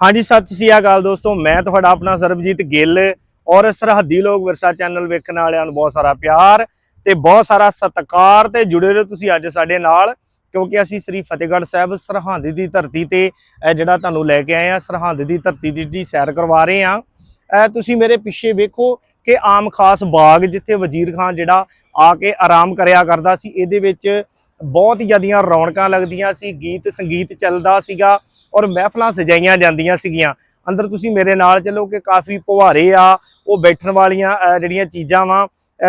ਹਾਂਜੀ, ਸਤਿ ਸ਼੍ਰੀ ਅਕਾਲ ਦੋਸਤੋ। ਮੈਂ ਤੁਹਾਡਾ ਆਪਣਾ ਸਰਬਜੀਤ ਗਿੱਲ ਔਰ ਸਰਹੱਦੀ ਲੋਕ ਵਿਰਸਾ ਚੈਨਲ ਵੇਖਣ ਵਾਲਿਆਂ ਨੂੰ ਬਹੁਤ ਸਾਰਾ ਪਿਆਰ ਤੇ ਬਹੁਤ ਸਾਰਾ ਸਤਿਕਾਰ ਤੇ ਜੁੜੇ ਰਹੋ ਤੁਸੀਂ ਅੱਜ ਸਾਡੇ ਨਾਲ, ਕਿਉਂਕਿ ਅਸੀਂ ਸ੍ਰੀ ਫਤਿਹਗੜ੍ਹ ਸਾਹਿਬ ਸਰਹੰਦ ਦੀ ਧਰਤੀ ਤੇ, ਇਹ ਜਿਹੜਾ ਤੁਹਾਨੂੰ ਲੈ ਕੇ ਆਏ ਆ ਸਰਹੰਦ ਦੀ ਧਰਤੀ ਦੀ ਜਿਹੜੀ ਸੈਰ ਕਰਵਾ ਰਹੇ ਆ ਤੁਸੀਂ ਮੇਰੇ ਪਿੱਛੇ ਵੇਖੋ ਕਿ ਆਮ ਖਾਸ ਬਾਗ ਜਿੱਥੇ ਵਜ਼ੀਰ ਖਾਨ ਜਿਹੜਾ ਆ ਕੇ ਆਰਾਮ ਕਰਿਆ ਕਰਦਾ ਸੀ, ਇਹਦੇ ਵਿੱਚ ਬਹੁਤ ਹੀ ਜ਼ਿਆਦੀਆਂ ਰੌਣਕਾਂ ਲੱਗਦੀਆਂ ਸੀ, ਗੀਤ ਸੰਗੀਤ ਚੱਲਦਾ ਸੀਗਾ। ਔਰ ਮਹਿਫਲਾਂ ਸਜਾਈਆਂ ਜਾਂਦੀਆਂ ਸੀਗੀਆਂ। ਅੰਦਰ ਤੁਸੀਂ ਮੇਰੇ ਨਾਲ ਚੱਲੋ ਕਿ ਕਾਫੀ ਪੁਹਾਰੇ ਆ, ਉਹ ਬੈਠਣ ਵਾਲੀਆਂ ਜਿਹੜੀਆਂ ਚੀਜ਼ਾਂ ਵਾ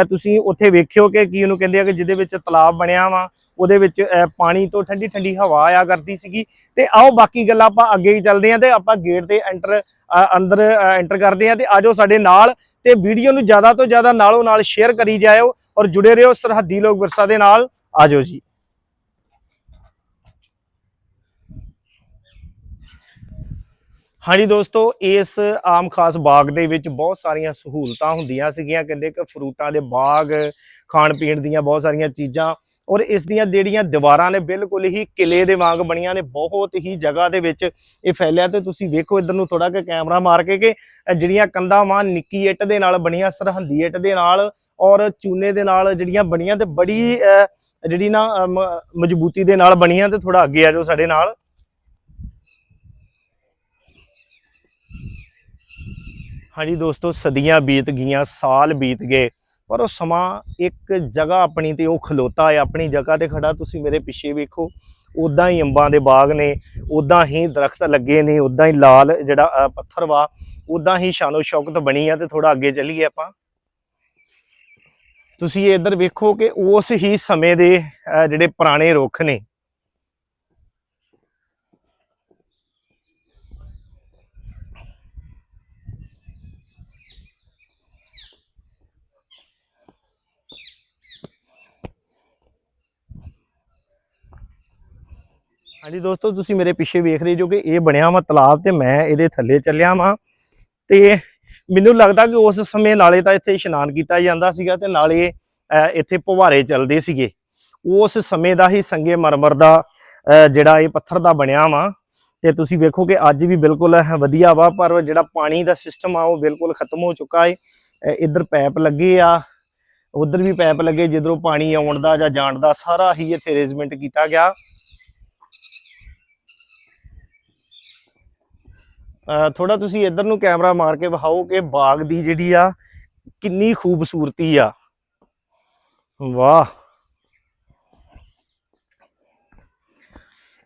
ਤੁਸੀਂ ਉੱਥੇ ਵੇਖਿਓ ਕਿ ਕੀ ਉਹਨੂੰ ਕਹਿੰਦੇ ਆ ਕਿ ਜਿਹਦੇ ਵਿੱਚ ਤਲਾਬ ਬਣਿਆ ਵਾ, ਉਹਦੇ ਵਿੱਚ ਪਾਣੀ ਤੋਂ ਠੰਡੀ ਠੰਡੀ ਹਵਾ ਆਇਆ ਕਰਦੀ ਸੀਗੀ। ਤੇ ਆਓ ਬਾਕੀ ਗੱਲਾਂ ਆਪਾਂ ਅੱਗੇ ਹੀ ਚੱਲਦੇ ਆਂ ਤੇ ਆਪਾਂ ਗੇਟ ਤੇ ਐਂਟਰ ਅੰਦਰ ਐਂਟਰ ਕਰਦੇ ਆਂ ਤੇ ਆਜੋ ਸਾਡੇ ਨਾਲ ਤੇ ਵੀਡੀਓ ਨੂੰ ਜ਼ਿਆਦਾ ਤੋਂ ਜ਼ਿਆਦਾ ਨਾਲੋਂ ਨਾਲ ਸ਼ੇਅਰ ਕਰੀ ਜਾਇਓ ਔਰ ਜੁੜੇ ਰਹੋ ਸਰਹੱਦੀ ਲੋਕ ਵਿਰਸਾ ਦੇ ਨਾਲ। ਆਜੋ ਜੀ। ਹਾਂਜੀ ਦੋਸਤੋ, ਇਸ ਆਮ ਖਾਸ ਬਾਗ ਦੇ ਵਿੱਚ ਬਹੁਤ ਸਾਰੀਆਂ ਸਹੂਲਤਾਂ ਹੁੰਦੀਆਂ ਸੀਗੀਆਂ। ਕਹਿੰਦੇ ਕਿ ਫਰੂਟਾਂ ਦੇ ਬਾਗ, ਖਾਣ ਪੀਣ ਦੀਆਂ ਬਹੁਤ ਸਾਰੀਆਂ ਚੀਜ਼ਾਂ ਔਰ ਇਸ ਦੀਆਂ ਜਿਹੜੀਆਂ ਦੀਵਾਰਾਂ ਨੇ ਬਿਲਕੁਲ ਹੀ ਕਿਲੇ ਦੇ ਵਾਂਗ ਬਣੀਆਂ ਨੇ, ਬਹੁਤ ਹੀ ਜਗ੍ਹਾ ਦੇ ਵਿੱਚ ਇਹ ਫੈਲਿਆ ਤੇ ਤੁਸੀਂ ਵੇਖੋ ਇਧਰ ਨੂੰ ਥੋੜਾ ਕਿ ਕੈਮਰਾ ਮਾਰ ਕੇ ਕਿ ਜਿਹੜੀਆਂ ਕੰਧਾਂ ਵਾਂ ਨਿੱਕੀ ਇੱਟ ਦੇ ਨਾਲ ਬਣੀਆਂ, ਸਰਹੰਦੀ ਇੱਟ ਦੇ ਨਾਲ ਔਰ ਚੂਨੇ ਦੇ ਨਾਲ ਜਿਹੜੀਆਂ ਬਣੀਆਂ ਤੇ ਬੜੀ ਜਿਹੜੀ ਨਾ ਮ- ਮਜ਼ਬੂਤੀ ਦੇ ਨਾਲ ਬਣੀਆਂ ਤੇ ਥੋੜਾ ਅੱਗੇ ਆ ਜਾਓ ਸਾਡੇ ਨਾਲ। ਹਾਂਜੀ ਦੋਸਤੋ, ਸਦੀਆਂ ਬੀਤ ਗਈਆਂ, ਸਾਲ ਬੀਤ ਗਏ, ਪਰ ਉਹ ਸਮਾਂ ਇੱਕ ਜਗ੍ਹਾ ਆਪਣੀ ਤੇ ਉਹ ਖਲੋਤਾ ਹੈ, ਆਪਣੀ ਜਗ੍ਹਾ ਤੇ ਖੜਾ। ਤੁਸੀਂ ਮੇਰੇ ਪਿੱਛੇ ਵੇਖੋ ਉਦਾਂ ਹੀ ਅੰਬਾਂ ਦੇ ਬਾਗ ਨੇ ਉਦਾਂ ਹੀ ਦਰਖਤ ਲੱਗੇ ਨੇ ਉਦਾਂ ਹੀ ਲਾਲ ਜਿਹੜਾ ਪੱਥਰ ਵਾ ਉਦਾਂ ਹੀ ਸ਼ਾਨੋ ਸ਼ੌਕਤ ਬਣੀ ਆ ਤੇ ਥੋੜਾ ਅੱਗੇ ਚੱਲੀਏ ਆਪਾਂ। ਤੁਸੀਂ ਇੱਧਰ ਵੇਖੋ ਕਿ ਉਸ ਹੀ ਸਮੇਂ ਦੇ ਜਿਹੜੇ ਪੁਰਾਣੇ ਰੁੱਖ ਨੇ ਹਾਂਜੀ ਦੋਸਤੋ, ਤੁਸੀਂ ਮੇਰੇ ਪਿੱਛੇ ਵੇਖ ਰਹੇ ਜੋ ਕਿ ਇਹ ਬਣਿਆ ਵਾ ਤਲਾਬ ਤੇ ਮੈਂ ਇਹਦੇ ਥੱਲੇ ਚੱਲਿਆ ਵਾਂ ਤੇ ਮੈਨੂੰ ਲੱਗਦਾ ਕਿ ਉਸ ਸਮੇਂ ਨਾਲੇ ਤਾਂ ਇੱਥੇ ਇਸ਼ਨਾਨ ਕੀਤਾ ਜਾਂਦਾ ਸੀਗਾ ਤੇ ਨਾਲੇ ਇੱਥੇ ਪੁਵਾਰੇ ਚੱਲਦੇ ਸੀਗੇ। ਉਸ ਸਮੇਂ ਦਾ ਹੀ ਸੰਗੇ ਮਰਮਰ ਦਾ ਜਿਹੜਾ ਇਹ ਪੱਥਰ ਦਾ ਬਣਿਆ ਵਾ ਤੇ ਤੁਸੀਂ ਵੇਖੋ ਕਿ ਅੱਜ ਵੀ ਬਿਲਕੁਲ ਵਧੀਆ ਵਾ, ਪਰ ਜਿਹੜਾ ਪਾਣੀ ਦਾ ਸਿਸਟਮ ਆ ਉਹ ਬਿਲਕੁਲ ਖਤਮ ਹੋ ਚੁੱਕਾ ਹੈ ਇੱਧਰ ਪੈਪ ਲੱਗੇ ਆ, ਉਧਰ ਵੀ ਪੈਪ ਲੱਗੇ, ਜਿੱਧਰੋਂ ਪਾਣੀ ਆਉਣ ਦਾ ਜਾਂ ਜਾਣ ਦਾ ਸਾਰਾ ਹੀ ਇੱਥੇ ਅਰੇਂਜਮੈਂਟ ਕੀਤਾ ਗਿਆ। ਥੋੜਾ ਤੁਸੀਂ ਇੱਧਰ ਨੂੰ ਕੈਮਰਾ ਮਾਰ ਕੇ ਵਿਖਾਓ ਕਿ ਬਾਗ ਦੀ ਜਿਹੜੀ ਆ, ਕਿੰਨੀ ਖੂਬਸੂਰਤੀ ਆ। ਵਾਹ।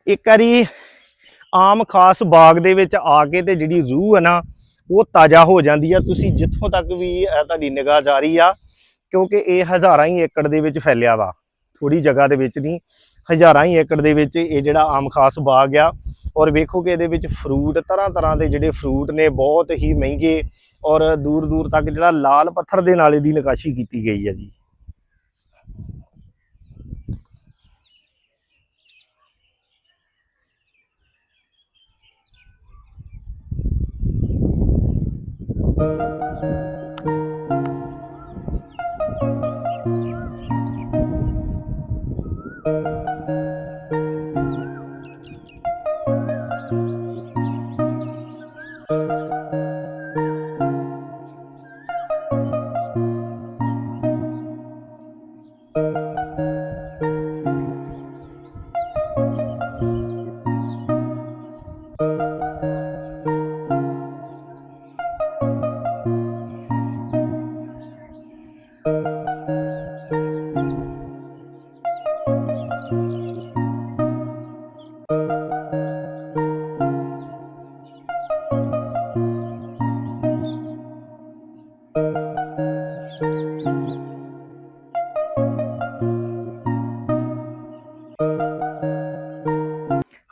ਇੱਕ ਵਾਰੀ ਆਮ ਖਾਸ ਬਾਗ ਦੇ ਵਿੱਚ ਆ ਕੇ ਤੇ ਜਿਹੜੀ ਰੂਹ ਹੈ ਨਾ, ਉਹ ਤਾਜ਼ਾ ਹੋ ਜਾਂਦੀ ਆ। ਤੁਸੀਂ ਜਿੱਥੋਂ ਤੱਕ ਵੀ ਤੁਹਾਡੀ ਨਿਗਾਹ ਜਾ ਰਹੀ ਆ, ਕਿਉਂਕਿ ਇਹ ਹਜ਼ਾਰਾਂ ਹੀ ਏਕੜ ਦੇ ਵਿੱਚ ਫੈਲਿਆ ਵਾ। ਥੋੜੀ ਜਗ੍ਹਾ ਦੇ ਵਿੱਚ ਨਹੀਂ, ਹਜ਼ਾਰਾਂ ਹੀ ਏਕੜ ਦੇ ਵਿੱਚ ਇਹ ਜਿਹੜਾ ਆਮ ਖਾਸ ਬਾਗ ਆ ਔਰ ਵੇਖੋਗੇ ਇਹਦੇ ਵਿੱਚ ਫਰੂਟ ਤਰ੍ਹਾਂ ਤਰ੍ਹਾਂ ਦੇ ਜਿਹੜੇ ਫਰੂਟ ਨੇ, ਬਹੁਤ ਹੀ ਮਹਿੰਗੇ ਔਰ ਦੂਰ ਦੂਰ ਤੱਕ ਜਿਹੜਾ ਲਾਲ ਪੱਥਰ ਦੇ ਨਾਲ ਇਹਦੀ ਨਕਾਸ਼ੀ ਕੀਤੀ ਗਈ ਹੈ ਜੀ।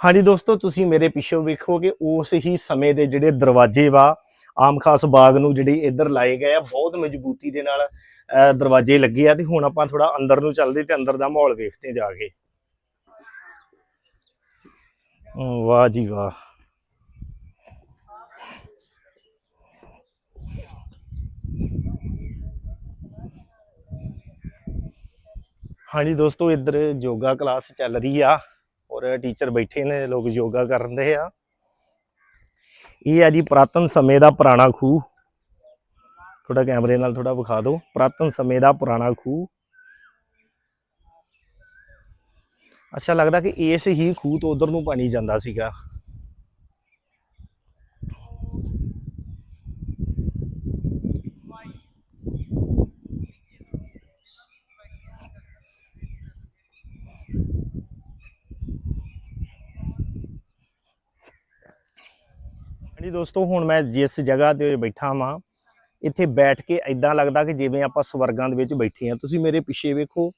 ਹਾਂਜੀ ਦੋਸਤੋ, ਤੁਸੀਂ ਮੇਰੇ ਪਿੱਛੋਂ ਵੇਖੋਗੇ, ਉਸ ਹੀ ਸਮੇਂ ਦੇ ਜਿਹੜੇ ਦਰਵਾਜ਼ੇ ਵਾ, ਆਮ ਖਾਸ ਬਾਗ ਨੂੰ ਜਿਹੜੇ ਇੱਧਰ ਲਾਏ ਗਏ ਆ, ਬਹੁਤ ਮਜ਼ਬੂਤੀ ਦੇ ਨਾਲ ਦਰਵਾਜ਼ੇ ਲੱਗੇ ਆ ਤੇ ਹੁਣ ਆਪਾਂ ਥੋੜਾ ਅੰਦਰ ਨੂੰ ਚੱਲਦੇ ਤੇ ਅੰਦਰ ਦਾ ਮਾਹੌਲ ਵੇਖਦੇ ਜਾ ਕੇ। ਵਾਹ ਜੀ ਵਾਹ। ਹਾਂਜੀ ਦੋਸਤੋ, ਇੱਧਰ ਯੋਗਾ ਕਲਾਸ ਚੱਲ ਰਹੀ ਆ। ਔਰ ਟੀਚਰ ਬੈਠੇ ਨੇ, ਲੋਕ ਯੋਗਾ ਕਰਨ ਦੇ ਆ। ਇਹ ਆ ਜੀ ਪ੍ਰਾਤਨ ਸਮੇਂ ਦਾ ਪੁਰਾਣਾ ਖੂਹ। ਥੋੜਾ ਕੈਮਰੇ ਨਾਲ ਥੋੜਾ ਵਿਖਾ ਦਿਓ। ਪ੍ਰਾਤਨ ਸਮੇਂ ਦਾ ਪੁਰਾਣਾ ਖੂਹ। ਅੱਛਾ, ਲੱਗਦਾ ਕਿ ਇਸ ਹੀ ਖੂਹ ਤੋਂ ਉਧਰ ਨੂੰ ਪਾਣੀ ਜਾਂਦਾ ਸੀਗਾ। ਹਾਂਜੀ ਦੋਸਤੋ, ਹੁਣ ਮੈਂ ਜਿਸ ਜਗ੍ਹਾ ਤੇ ਬੈਠਾ ਵਾਂ, ਇੱਥੇ ਬੈਠ ਕੇ ਐਦਾਂ ਲੱਗਦਾ ਕਿ ਜਿਵੇਂ ਆਪਾਂ ਸਵਰਗਾਂ ਦੇ ਵਿੱਚ ਬੈਠੇ ਆ। ਤੁਸੀਂ ਮੇਰੇ ਪਿੱਛੇ ਵੇਖੋ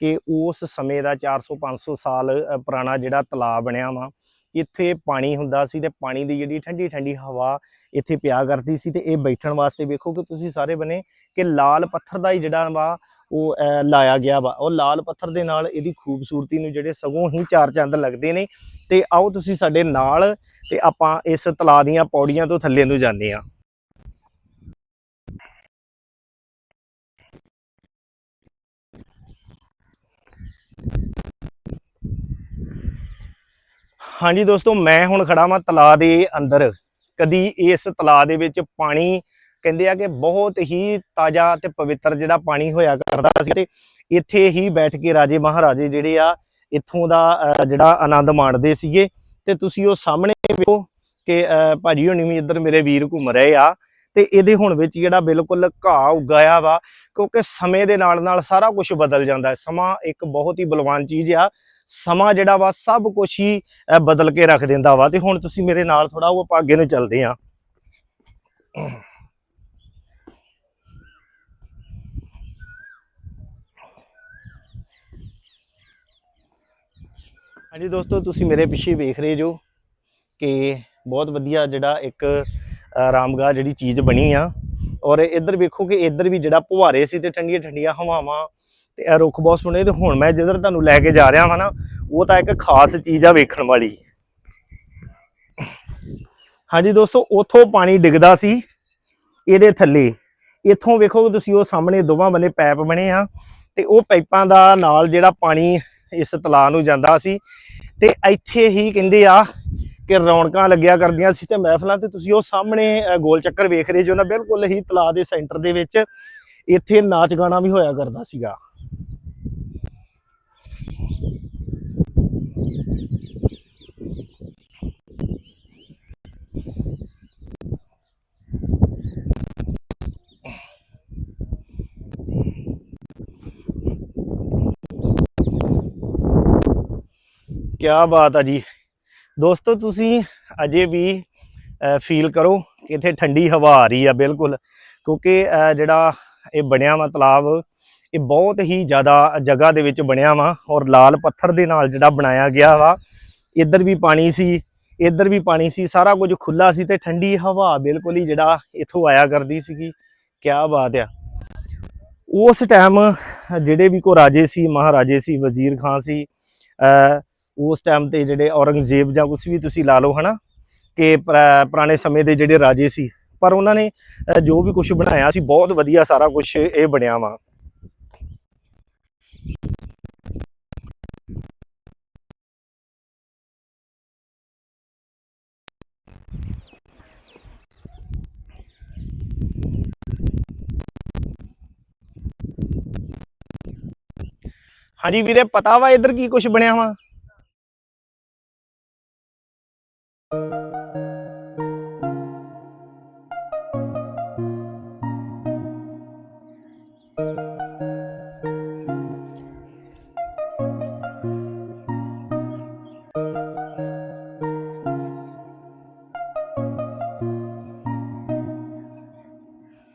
ਕਿ ਉਸ ਸਮੇਂ ਦਾ 400 500 ਸਾਲ ਪੁਰਾਣਾ ਜਿਹੜਾ ਤਲਾਬ ਬਣਿਆ ਵਾ, ਇੱਥੇ ਪਾਣੀ ਹੁੰਦਾ ਸੀ ਤੇ ਪਾਣੀ ਦੀ ਜਿਹੜੀ ਠੰਡੀ ਠੰਡੀ ਹਵਾ ਇੱਥੇ ਪਿਆ ਕਰਦੀ ਸੀ ਤੇ ਇਹ ਬੈਠਣ ਵਾਸਤੇ ਵੇਖੋ ਕਿ ਤੁਸੀਂ ਸਾਰੇ ਬਨੇ ਕਿ ਲਾਲ ਪੱਥਰ ਦਾ ਹੀ ਜਿਹੜਾ ਵਾ ਉਹ ਲਾਇਆ ਗਿਆ ਵਾ। ਉਹ ਲਾਲ ਪੱਥਰ ਦੇ ਨਾਲ ਇਹਦੀ ਖੂਬਸੂਰਤੀ ਨੂੰ ਜਿਹੜੇ ਸਗੋਂ ਹੀ ਚਾਰ ਚੰਦ ਲੱਗਦੇ ਨੇ। ਤੇ ਆਓ ਤੁਸੀਂ ਸਾਡੇ ਨਾਲ ਤੇ ਆਪਾਂ ਇਸ ਤਲਾਅ ਦੀਆਂ ਪੌੜੀਆਂ ਤੋਂ ਥੱਲੇ ਨੂੰ ਜਾਂਦੇ ਆ ਹਾਂਜੀ ਦੋਸਤੋ, ਮੈਂ ਹੁਣ ਖੜਾ ਵਾਂ ਤਲਾਅ ਦੇ ਅੰਦਰ। ਕਦੀ ਇਸ ਤਲਾਅ ਦੇ ਵਿੱਚ ਪਾਣੀ ਕਹਿੰਦੇ ਆ ਕਿ ਬਹੁਤ ਹੀ ਤਾਜ਼ਾ ਤੇ ਪਵਿੱਤਰ ਜਿਹੜਾ ਪਾਣੀ ਹੋਇਆ ਕਰਦਾ ਸੀ ਤੇ ਇੱਥੇ ਹੀ ਬੈਠ ਕੇ ਰਾਜੇ ਮਹਾਰਾਜੇ ਜਿਹੜੇ ਆ ਇੱਥੋਂ ਦਾ ਅਹ, ਜਿਹੜਾ ਆਨੰਦ ਮਾਣਦੇ ਸੀਗੇ। ਤੇ ਤੁਸੀਂ ਉਹ ਸਾਹਮਣੇ ਵੇਖੋ ਕਿ ਭਾਜੀ ਹੋਣੀ ਵੀ ਇੱਧਰ ਮੇਰੇ ਵੀਰ ਘੁੰਮ ਰਹੇ ਆ ਤੇ ਇਹਦੇ ਹੁਣ ਵਿੱਚ ਜਿਹੜਾ ਬਿਲਕੁਲ ਘਾਹ ਉਗਾਇਆ ਵਾ ਕਿਉਂਕਿ ਸਮੇਂ ਦੇ ਨਾਲ ਨਾਲ ਸਾਰਾ ਕੁਝ ਬਦਲ ਜਾਂਦਾ ਹੈ। ਸਮਾਂ ਇੱਕ ਬਹੁਤ ਹੀ ਬਲਵਾਨ ਚੀਜ਼ ਆ। ਸਮਾਂ ਜਿਹੜਾ ਵਾ ਸਭ ਕੁਝ ਹੀ ਅਹ, ਬਦਲ ਕੇ ਰੱਖ ਦਿੰਦਾ ਵਾ। ਤੇ ਹੁਣ ਤੁਸੀਂ ਮੇਰੇ ਨਾਲ ਥੋੜਾ ਉਹ ਆਪਾਂ ਅੱਗੇ ਨੂੰ ਚੱਲਦੇ ਆ। ਹਾਂਜੀ ਦੋਸਤੋ ਤੁਸੀਂ ਮੇਰੇ ਪਿੱਛੇ ਵੇਖ ਰਹੇ ਜੋ ਕਿ ਬਹੁਤ ਵਧੀਆ ਜਿਹੜਾ ਇੱਕ ਅ, ਜਿਹੜੀ ਚੀਜ਼ ਬਣੀ ਆ। ਔਰ ਇੱਧਰ ਵੇਖੋ ਕਿ ਇੱਧਰ ਵੀ ਜਿਹੜਾ ਪੁਹਾਰੇ ਸੀ ਤੇ ਠੰਡੀਆਂ ਠੰਡੀਆਂ ਹਵਾਵਾਂ ਤੇ ਇਹ ਰੁੱਖ ਬਹੁਤ ਸੋਹਣੇ ਤੇ ਹੁਣ ਮੈਂ ਜਿੱਧਰ ਤੁਹਾਨੂੰ ਲੈ ਕੇ ਜਾ ਰਿਹਾ ਹਾਂ ਨਾ ਉਹ ਤਾਂ ਇੱਕ ਖਾਸ ਚੀਜ਼ ਆ ਵੇਖਣ ਵਾਲੀ। ਹਾਂਜੀ ਦੋਸਤੋ ਉੱਥੋਂ ਪਾਣੀ ਡਿੱਗਦਾ ਸੀ ਇਹਦੇ ਥੱਲੇ। ਇੱਥੋਂ ਵੇਖੋ ਤੁਸੀਂ ਉਹ ਸਾਹਮਣੇ ਦੋਵਾਂ ਬੰਨੇ ਪੈਪ ਬਣੇ ਆ ਤੇ ਉਹ ਪਾਈਪਾਂ ਦਾ ਨਾਲ ਜਿਹੜਾ ਪਾਣੀ ਇਸ ਤਲਾਅ ਨੂੰ ਜਾਂਦਾ ਸੀ। ਤੇ ਇੱਥੇ ਹੀ ਕਹਿੰਦੇ ਆ ਕਿ ਰੌਣਕਾਂ ਲੱਗਿਆ ਕਰਦੀਆਂ ਸੀ ਤੇ ਮਹਿਫਲਾਂ ਤੇ ਤੁਸੀਂ ਉਹ ਸਾਹਮਣੇ ਗੋਲ ਚੱਕਰ ਵੇਖ ਰਹੇ ਜੋ ਨਾ, ਬਿਲਕੁਲ ਹੀ ਤਲਾਅ ਦੇ ਸੈਂਟਰ ਦੇ ਵਿੱਚ ਇੱਥੇ ਨਾਚ ਗਾਣਾ ਵੀ ਹੋਇਆ ਕਰਦਾ ਸੀਗਾ। ਕਿਆ ਬਾਤ ਆ ਜੀ। ਦੋਸਤੋ, ਤੁਸੀਂ ਅਜੇ ਵੀ ਫੀਲ ਕਰੋ ਕਿ ਇੱਥੇ ਠੰਡੀ ਹਵਾ ਆ ਰਹੀ ਆ, ਬਿਲਕੁਲ। ਕਿਉਂਕਿ ਜਿਹੜਾ ਇਹ ਬਣਿਆ ਵਾ ਤਲਾਬ, ਇਹ ਬਹੁਤ ਹੀ ਜ਼ਿਆਦਾ ਜਗ੍ਹਾ ਦੇ ਵਿੱਚ ਬਣਿਆ ਵਾ ਔਰ ਲਾਲ ਪੱਥਰ ਦੇ ਨਾਲ ਜਿਹੜਾ ਬਣਾਇਆ ਗਿਆ ਵਾ, ਇੱਧਰ ਵੀ ਪਾਣੀ ਸੀ, ਇੱਧਰ ਵੀ ਪਾਣੀ ਸੀ, ਸਾਰਾ ਕੁਝ ਖੁੱਲਾ ਸੀ ਤੇ ਠੰਡੀ ਹਵਾ ਬਿਲਕੁਲ ਹੀ ਜਿਹੜਾ ਇੱਥੋਂ ਆਇਆ ਕਰਦੀ ਸੀਗੀ। ਕਿਆ ਬਾਤ ਆ। ਉਸ ਟਾਈਮ ਜਿਹੜੇ ਵੀ ਕੋ ਰਾਜੇ ਸੀ, ਮਹਾਰਾਜੇ ਸੀ, ਵਜ਼ੀਰ ਖਾਨ ਸੀ ਉਸ ਟਾਈਮ ਤੇ ਜਿਹੜੇ ਔਰੰਗਜ਼ੇਬ ਜਾਂ ਕੁਝ ਵੀ ਤੁਸੀਂ ਲਾ ਲਓ ਹਨਾ ਕਿ ਪੁਰਾ- ਪੁਰਾਣੇ ਸਮੇਂ ਦੇ ਜਿਹੜੇ ਰਾਜੇ ਸੀ ਪਰ ਉਹਨਾਂ ਨੇ ਅ, ਜੋ ਵੀ ਕੁਝ ਬਣਾਇਆ ਸੀ ਬਹੁਤ ਵਧੀਆ ਸਾਰਾ ਕੁਝ ਇਹ ਬਣਿਆ ਵਾ। ਹਾਂਜੀ ਵੀਰੇ ਪਤਾ ਵਾ ਇੱਧਰ ਕੀ ਕੁਝ ਬਣਿਆ ਵਾ?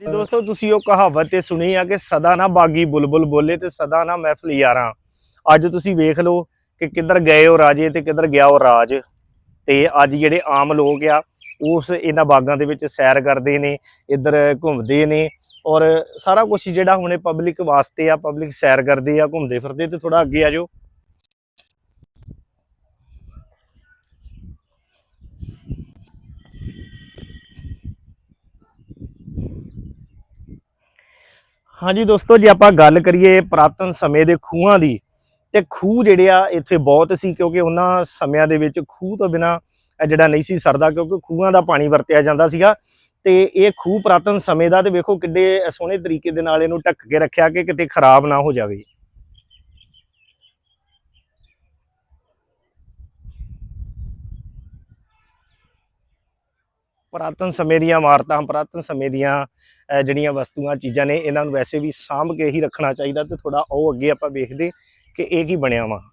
ਦੋਸਤੋ, ਤੁਸੀਂ ਉਹ ਕਹਾਵਤ ਤੇ ਸੁਣੀ ਆ ਕਿ ਸਦਾ ਨਾ ਬਾਗੀ ਬੁਲਬੁਲ ਬੋਲੇ ਤੇ ਸਦਾ ਨਾ ਮਹਿਫਲ ਯਾਰਾਂ। ਅੱਜ ਤੁਸੀਂ ਵੇਖ ਲਓ ਕਿ ਕਿੱਧਰ ਗਏ ਹੋ ਰਾਜੇ ਤੇ ਕਿੱਧਰ ਗਿਆ ਉਹ ਰਾਜ। ਤੇ ਅੱਜ ਜਿਹੜੇ ਆਮ ਲੋਕ ਆ, ਉਸ ਇਹਨਾਂ ਬਾਗਾਂ ਦੇ ਵਿੱਚ ਸੈਰ ਕਰਦੇ ਨੇ, ਇੱਧਰ ਘੁੰਮਦੇ ਨੇ ਔਰ ਸਾਰਾ ਕੁਝ ਜਿਹੜਾ ਹੁਣੇ ਪਬਲਿਕ ਵਾਸਤੇ ਆ ਪਬਲਿਕ ਸੈਰ ਕਰਦੇ ਆ, ਘੁੰਮਦੇ ਫਿਰਦੇ ਤੇ ਥੋੜਾ ਅੱਗੇ ਆ ਜਾਓ। ਹਾਂਜੀ ਦੋਸਤੋ, ਜੇ ਆਪਾਂ ਗੱਲ ਕਰੀਏ ਪ੍ਰਾਤਨ ਸਮੇਂ ਦੇ ਖੂਹਾਂ ਦੀ ਤੇ ਖੂਹ ਜਿਹੜੇ ਆ ਇੱਥੇ ਬਹੁਤ ਸੀ ਕਿਉਂਕਿ ਉਹਨਾਂ ਸਮਿਆਂ ਦੇ ਵਿੱਚ ਖੂਹ ਤੋਂ ਬਿਨਾ ਜਿਹੜਾ ਨਹੀਂ ਸੀ ਸਰਦਾ ਕਿਉਂਕਿ ਖੂਹਾਂ ਦਾ ਪਾਣੀ ਵਰਤਿਆ ਜਾਂਦਾ ਸੀਗਾ ਤੇ ਇਹ ਖੂਹ ਪੁਰਾਤਨ ਸਮੇਂ ਦਾ ਤੇ ਵੇਖੋ ਕਿੱਡੇ ਸੋਹਣੇ ਤਰੀਕੇ ਦੇ ਨਾਲ ਇਹਨੂੰ ਢੱਕ ਕੇ ਰੱਖਿਆ ਕਿ ਕਿਤੇ ਖਰਾਬ ਨਾ ਹੋ ਜਾਵੇ। ਪੁਰਾਤਨ ਸਮੇਂ ਦੀਆਂ ਇਮਾਰਤਾਂ, ਪੁਰਾਤਨ ਸਮੇਂ ਦੀਆਂ, ਅਹ ਜਿਹੜੀਆਂ ਵਸਤੂਆਂ, ਚੀਜ਼ਾਂ ਨੇ, ਇਹਨਾਂ ਨੂੰ ਵੈਸੇ ਵੀ ਸਾਂਭ ਕੇ ਹੀ ਰੱਖਣਾ ਚਾਹੀਦਾ ਤੇ ਥੋੜਾ ਉਹ ਅੱਗੇ ਆਪਾਂ ਵੇਖਦੇ ਕਿ ਇਹ ਕੀ ਬਣਿਆ ਵਾ?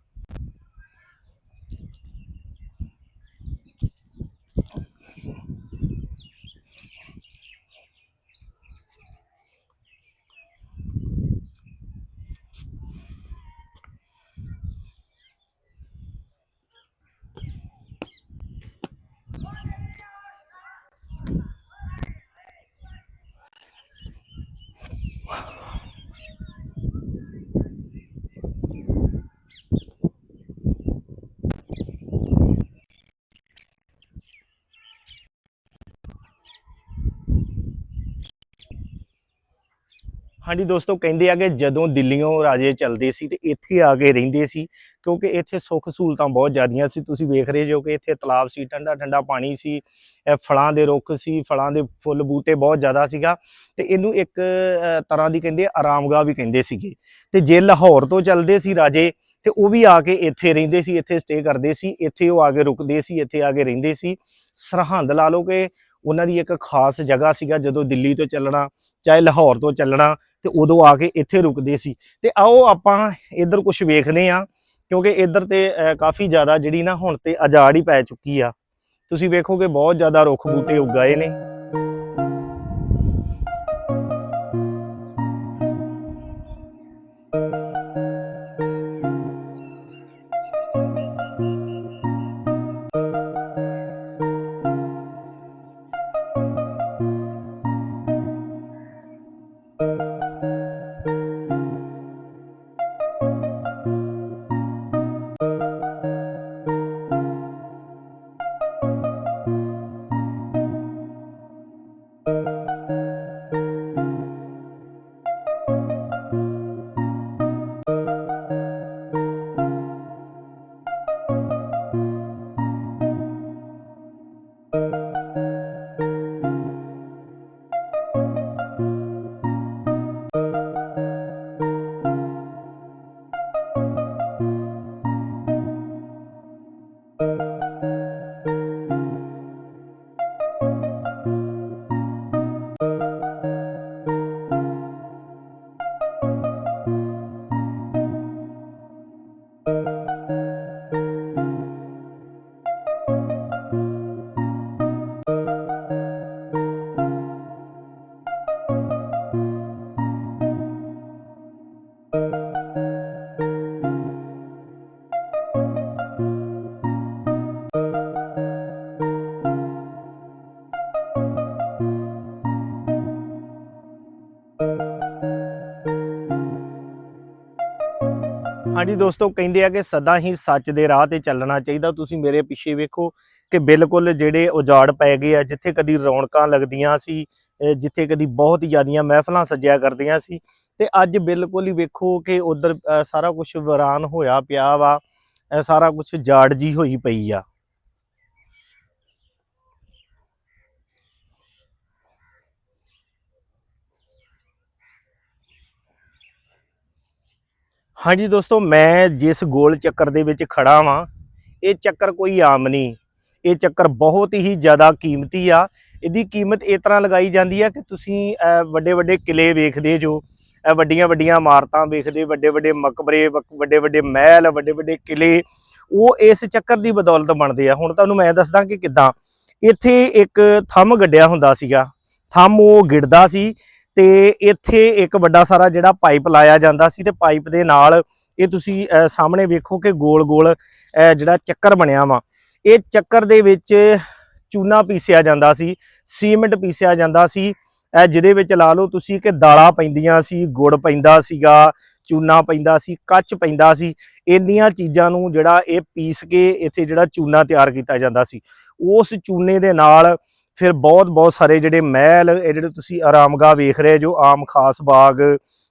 ਹਾਂਜੀ ਦੋਸਤੋ, ਕਹਿੰਦੇ ਆ ਕਿ ਜਦੋਂ ਦਿੱਲੀੋਂ ਰਾਜੇ ਚੱਲਦੇ ਸੀ ਤੇ ਇੱਥੇ ਆ ਕੇ ਰਹਿੰਦੇ ਸੀ, ਕਿਉਂਕਿ ਇੱਥੇ ਸੁੱਖ ਸਹੂਲਤਾਂ ਬਹੁਤ ਜ਼ਿਆਦੀਆਂ ਸੀ। ਤੁਸੀਂ ਵੇਖ ਰਹੇ ਜੋ ਕਿ ਇੱਥੇ ਤਲਾਬ ਸੀ ਠੰਡਾ ਠੰਡਾ ਪਾਣੀ ਸੀ ਫਲਾਂ ਦੇ ਰੁੱਖ ਸੀ, ਫਲਾਂ ਦੇ ਫੁੱਲ ਬੂਟੇ ਬਹੁਤ ਜ਼ਿਆਦਾ ਸੀਗਾ ਤੇ ਇਹਨੂੰ ਇੱਕ ਤਰ੍ਹਾਂ ਦੀ ਕਹਿੰਦੇ ਆਰਾਮਗਾਹ ਵੀ ਕਹਿੰਦੇ ਸੀਗੇ। ਤੇ ਜੇ ਲਾਹੌਰ ਤੋਂ ਚੱਲਦੇ ਸੀ ਰਾਜੇ ਤੇ ਉਹ ਵੀ ਆ ਕੇ ਇੱਥੇ ਰਹਿੰਦੇ ਸੀ, ਇੱਥੇ ਸਟੇ ਕਰਦੇ ਸੀ, ਇੱਥੇ ਉਹ ਆ ਕੇ ਰੁਕਦੇ ਸੀ, ਇੱਥੇ ਆ ਕੇ ਰਹਿੰਦੇ ਸੀ। ਸਰਹੰਦ ਲਾ ਲਓ ਕਿ ਉਹਨਾਂ ਦੀ ਇੱਕ ਖਾਸ ਜਗ੍ਹਾ ਸੀਗਾ ਜਦੋਂ ਦਿੱਲੀ ਤੋਂ ਚੱਲਣਾ, ਚਾਹੇ ਲਾਹੌਰ ਤੋਂ ਚੱਲਣਾ ਤੇ ਉਦੋਂ ਆ ਕੇ ਇੱਥੇ ਰੁਕਦੇ ਸੀ। ਤੇ ਆਓ ਆਪਾਂ ਇੱਧਰ ਕੁਝ ਵੇਖਦੇ ਆ ਕਿਉਂਕਿ ਇੱਧਰ ਤੇ ਅਹ, ਕਾਫੀ ਜ਼ਿਆਦਾ ਜਿਹੜੀ ਨਾ ਹੁਣ ਤੇ ਆਜ਼ਾਦ ਹੀ ਪੈ ਚੁੱਕੀ ਆ। ਤੁਸੀਂ ਵੇਖੋਗੇ ਬਹੁਤ ਜ਼ਿਆਦਾ ਰੁੱਖ ਬੂਟੇ ਉਗਾਏ ਨੇ। ਹਾਂਜੀ ਦੋਸਤੋ, ਕਹਿੰਦੇ ਆ ਕਿ ਸਦਾ ਹੀ ਸੱਚ ਦੇ ਰਾਹ ਤੇ ਚੱਲਣਾ ਚਾਹੀਦਾ। ਤੁਸੀਂ ਮੇਰੇ ਪਿੱਛੇ ਵੇਖੋ ਕਿ ਬਿਲਕੁਲ ਜਿਹੜੇ ਉਜਾੜ ਪੈ ਗਏ ਆ, ਜਿੱਥੇ ਕਦੀ ਰੌਣਕਾਂ ਲੱਗਦੀਆਂ ਸੀ ਜਿੱਥੇ ਕਦੀ ਬਹੁਤ ਜ਼ਿਆਦੀਆਂ ਮਹਿਫਲਾਂ ਸੱਜਿਆ ਕਰਦੀਆਂ ਸੀ, ਤੇ ਅੱਜ ਬਿਲਕੁਲ ਹੀ ਵੇਖੋ ਕਿ ਉਧਰ ਸਾਰਾ ਕੁਝ ਵੀਰਾਨ ਹੋਇਆ ਪਿਆ ਵਾ ਸਾਰਾ ਕੁਝ ਜਾੜ ਜੀ ਹੋਈ ਪਈ ਆ। ਹਾਂਜੀ ਦੋਸਤੋ, ਮੈਂ ਜਿਸ ਗੋਲ ਚੱਕਰ ਦੇ ਵਿੱਚ ਖੜਾ ਵਾਂ, ਇਹ ਚੱਕਰ ਕੋਈ ਆਮ ਨਹੀਂ। ਇਹ ਚੱਕਰ ਬਹੁਤ ਹੀ ਜ਼ਿਆਦਾ ਕੀਮਤੀ ਆ। ਇਹਦੀ ਕੀਮਤ ਇਸ ਤਰ੍ਹਾਂ ਲਗਾਈ ਜਾਂਦੀ ਆ ਕਿ ਤੁਸੀਂ ਵੱਡੇ ਵੱਡੇ ਕਿਲੇ ਵੇਖਦੇ ਜੋ ਵੱਡੀਆਂ ਵੱਡੀਆਂ ਇਮਾਰਤਾਂ ਵੇਖਦੇ ਵੱਡੇ ਵੱਡੇ ਮਕਬਰੇ ਵੱਡੇ ਵੱਡੇ ਮਹਿਲ ਵੱਡੇ ਵੱਡੇ ਕਿਲੇ, ਉਹ ਇਸ ਚੱਕਰ ਦੀ ਬਦੌਲਤ ਬਣਦੇ ਆ। ਹੁਣ ਤੁਹਾਨੂੰ ਮੈਂ ਦੱਸਦਾ ਕਿ ਕਿੱਦਾਂ। ਇੱਥੇ ਇੱਕ ਥੰਮ ਗੱਡਿਆ ਹੁੰਦਾ ਸੀਗਾ। ਥੰਮ ਉਹ ਗਿੜਦਾ ਸੀ ਤੇ ਇੱਥੇ ਇੱਕ ਵੱਡਾ ਸਾਰਾ ਜਿਹੜਾ ਪਾਈਪ ਲਾਇਆ ਜਾਂਦਾ ਸੀ ਤੇ ਪਾਈਪ ਦੇ ਨਾਲ ਇਹ ਤੁਸੀਂ ਸਾਹਮਣੇ ਵੇਖੋ ਕਿ ਗੋਲ-ਗੋਲ ਜਿਹੜਾ ਚੱਕਰ ਬਣਿਆ ਵਾ। ਇਹ ਚੱਕਰ ਦੇ ਵਿੱਚ ਚੂਨਾ ਪੀਸਿਆ ਜਾਂਦਾ ਸੀ, ਸੀਮੈਂਟ ਪੀਸਿਆ ਜਾਂਦਾ ਸੀ ਜਿਹਦੇ ਵਿੱਚ ਲਾ ਲਓ ਤੁਸੀਂ ਕਿ ਦਾਲਾਂ ਪੈਂਦੀਆਂ ਸੀ, ਗੁੜ ਪੈਂਦਾ ਸੀਗਾ, ਚੂਨਾ ਪੈਂਦਾ ਸੀ, ਕੱਚ ਪੈਂਦਾ ਸੀ, ਇੰਨੀਆਂ ਚੀਜ਼ਾਂ ਨੂੰ ਜਿਹੜਾ ਇਹ ਪੀਸ ਕੇ ਇੱਥੇ ਜਿਹੜਾ ਚੂਨਾ ਤਿਆਰ ਕੀਤਾ ਜਾਂਦਾ ਸੀ। ਉਸ ਚੂਨੇ ਦੇ ਨਾਲ ਫਿਰ ਬਹੁਤ ਬਹੁਤ ਸਾਰੇ ਜਿਹੜੇ ਮਹਿਲ, ਇਹ ਜਿਹੜੇ ਤੁਸੀਂ ਆਰਾਮਗਾਹ ਵੇਖ ਰਹੇ ਜੋ ਆਮ ਖਾਸ ਬਾਗ,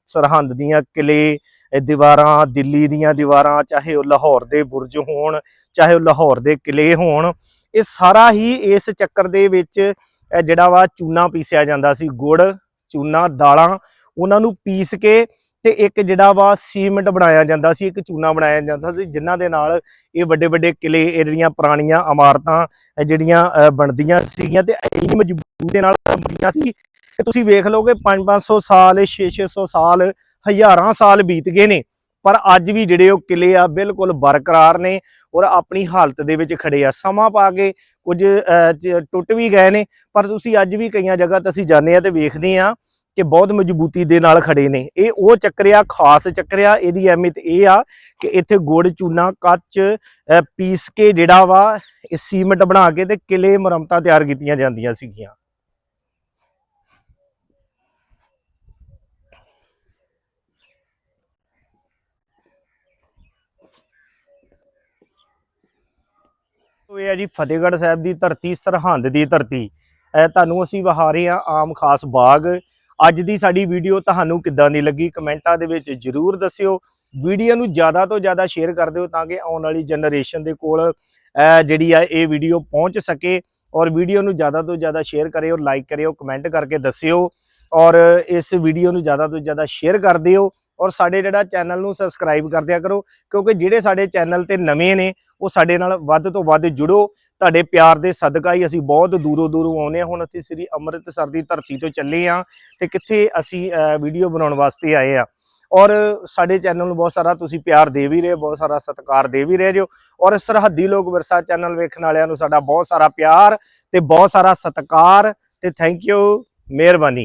ਸਰਹੰਦ ਦੀਆਂ ਕਿਲੇ ਦੀਵਾਰਾਂ, ਦਿੱਲੀ ਦੀਆਂ ਦੀਵਾਰਾਂ, ਚਾਹੇ ਉਹ ਲਾਹੌਰ ਦੇ ਬੁਰਜ ਹੋਣ, ਚਾਹੇ ਉਹ ਲਾਹੌਰ ਦੇ ਕਿਲੇ ਹੋਣ, ਇਹ ਸਾਰਾ ਹੀ ਇਸ ਚੱਕਰ ਦੇ ਵਿੱਚ ਜਿਹੜਾ ਵਾ ਚੂਨਾ ਪੀਸਿਆ ਜਾਂਦਾ ਸੀ, ਗੁੜ, ਚੂਨਾ, ਦਾਲਾਂ, ਉਹਨਾਂ ਨੂੰ ਪੀਸ ਕੇ ਤੇ ਇੱਕ ਜਿਹੜਾ ਵਾ ਸੀਮੈਂਟ ਬਣਾਇਆ ਜਾਂਦਾ ਸੀ, ਇੱਕ ਚੂਨਾ ਬਣਾਇਆ ਜਾਂਦਾ ਸੀ, ਜਿਨ੍ਹਾਂ ਦੇ ਨਾਲ ਇਹ ਵੱਡੇ ਵੱਡੇ ਕਿਲੇ, ਇਹ ਜਿਹੜੀਆਂ ਪੁਰਾਣੀਆਂ ਇਮਾਰਤਾਂ ਜਿਹੜੀਆਂ ਬਣਦੀਆਂ ਸੀਗੀਆਂ ਤੇ ਇੰਨੀ ਮਜ਼ਬੂਤੀ ਦੇ ਨਾਲ ਬਣਦੀਆਂ ਸੀ। ਕਿ ਤੁਸੀਂ ਵੇਖ ਲਓਗੇ 5-500 ਸਾਲ 6-600 ਸਾਲ, ਹਜ਼ਾਰਾਂ ਸਾਲ ਬੀਤ ਗਏ ਨੇ, ਪਰ ਅੱਜ ਵੀ ਜਿਹੜੇ ਉਹ ਕਿਲੇ ਆ ਬਿਲਕੁਲ ਬਰਕਰਾਰ ਨੇ ਔਰ ਆਪਣੀ ਹਾਲਤ ਦੇ ਵਿੱਚ ਖੜੇ ਆ। ਸਮਾਂ ਪਾ ਕੇ ਕੁਝ ਟੁੱਟ ਵੀ ਗਏ ਨੇ, ਪਰ ਤੁਸੀਂ ਅੱਜ ਵੀ ਕਈਆਂ ਜਗ੍ਹਾ ਤੇ ਅਸੀਂ ਜਾਂਦੇ ਆ ਤੇ ਵੇਖਦੇ ਆ ਕਿ ਬਹੁਤ ਮਜ਼ਬੂਤੀ ਦੇ ਨਾਲ ਖੜੇ ਨੇ। ਇਹ ਉਹ ਚੱਕਰ ਆ, ਖਾਸ ਚੱਕਰ ਆ, ਇਹਦੀ ਅਹਿਮੀਅਤ ਇਹ ਆ ਕਿ ਇੱਥੇ ਗੁੜ, ਚੂਨਾ, ਕੱਚ ਪੀਸ ਕੇ ਜਿਹੜਾ ਵਾ, ਇਹ ਸੀਮੈਂਟ ਬਣਾ ਕੇ ਤੇ ਕਿਲੇ ਮੁਰੰਮਤਾਂ ਤਿਆਰ ਕੀਤੀਆਂ ਜਾਂਦੀਆਂ ਸੀਗੀਆਂ। ਇਹ ਹੈ ਜੀ ਫਤਿਹਗੜ੍ਹ ਸਾਹਿਬ ਦੀ ਧਰਤੀ, ਸਰਹੰਦ ਦੀ ਧਰਤੀ। ਤੁਹਾਨੂੰ ਅਸੀਂ ਵਿਖਾ ਰਹੇ ਹਾਂ ਆਮ ਖਾਸ ਬਾਗ। ਅੱਜ ਦੀ ਸਾਡੀ ਵੀਡੀਓ ਤੁਹਾਨੂੰ ਕਿੱਦਾਂ ਦੀ ਲੱਗੀ ਕਮੈਂਟਾਂ ਦੇ ਵਿੱਚ ਜਰੂਰ ਦੱਸਿਓ। ਵੀਡੀਓ ਨੂੰ ਜ਼ਿਆਦਾ ਤੋਂ ਜ਼ਿਆਦਾ ਸ਼ੇਅਰ ਕਰ ਦਿਓ ਤਾਂ ਕਿ ਆਉਣ ਵਾਲੀ ਜਨਰੇਸ਼ਨ ਦੇ ਕੋਲ ਜਿਹੜੀ ਆ ਇਹ ਵੀਡੀਓ ਪਹੁੰਚ ਸਕੇ ਔਰ ਵੀਡੀਓ ਨੂੰ ਜ਼ਿਆਦਾ ਤੋਂ ਜ਼ਿਆਦਾ ਸ਼ੇਅਰ ਕਰਿਓ ਲਾਈਕ ਕਰਿਓ ਕਮੈਂਟ ਕਰਕੇ ਦੱਸਿਓ ਔਰ ਇਸ ਵੀਡੀਓ ਨੂੰ ਜ਼ਿਆਦਾ ਤੋਂ ਜ਼ਿਆਦਾ ਸ਼ੇਅਰ ਕਰ ਦਿਓ। ਔਰ ਸਾਡੇ ਜਿਹੜਾ ਚੈਨਲ ਨੂੰ ਸਬਸਕ੍ਰਾਈਬ ਕਰ ਦਿਆ ਕਰੋ, ਕਿਉਂਕਿ ਜਿਹੜੇ ਸਾਡੇ ਚੈਨਲ ਤੇ ਨਵੇਂ ਨੇ, ਉਹ ਸਾਡੇ ਨਾਲ ਵੱਧ ਤੋਂ ਵੱਧ ਜੁੜੋ। ਤੁਹਾਡੇ ਪਿਆਰ ਦੇ ਸਦਕਾ ਹੀ ਅਸੀਂ ਬਹੁਤ ਦੂਰੋਂ ਦੂਰੋਂ ਆਉਨੇ ਆ ਹੁਣ ਅਸੀਂ ਸ੍ਰੀ ਅੰਮ੍ਰਿਤਸਰ ਦੀ ਧਰਤੀ ਤੋਂ ਚੱਲੇ ਆ ਤੇ ਕਿੱਥੇ ਅਸੀਂ ਵੀਡੀਓ ਬਣਾਉਣ ਵਾਸਤੇ ਆਏ ਆ ਔਰ ਸਾਡੇ ਚੈਨਲ ਨੂੰ ਬਹੁਤ ਸਾਰਾ ਤੁਸੀਂ ਪਿਆਰ ਦੇ ਵੀ ਰਹੇ ਬਹੁਤ ਸਾਰਾ ਸਤਿਕਾਰ ਦੇ ਵੀ ਰਹੇ ਜੋ ਔਰ ਸਰਹੱਦੀ ਲੋਕ ਵਿਰਸਾ ਚੈਨਲ ਵੇਖਣ ਵਾਲਿਆਂ ਨੂੰ ਸਾਡਾ ਬਹੁਤ ਸਾਰਾ ਪਿਆਰ ਤੇ ਬਹੁਤ ਸਾਰਾ ਸਤਿਕਾਰ ਤੇ ਥੈਂਕ ਯੂ ਮਿਹਰਬਾਨੀ।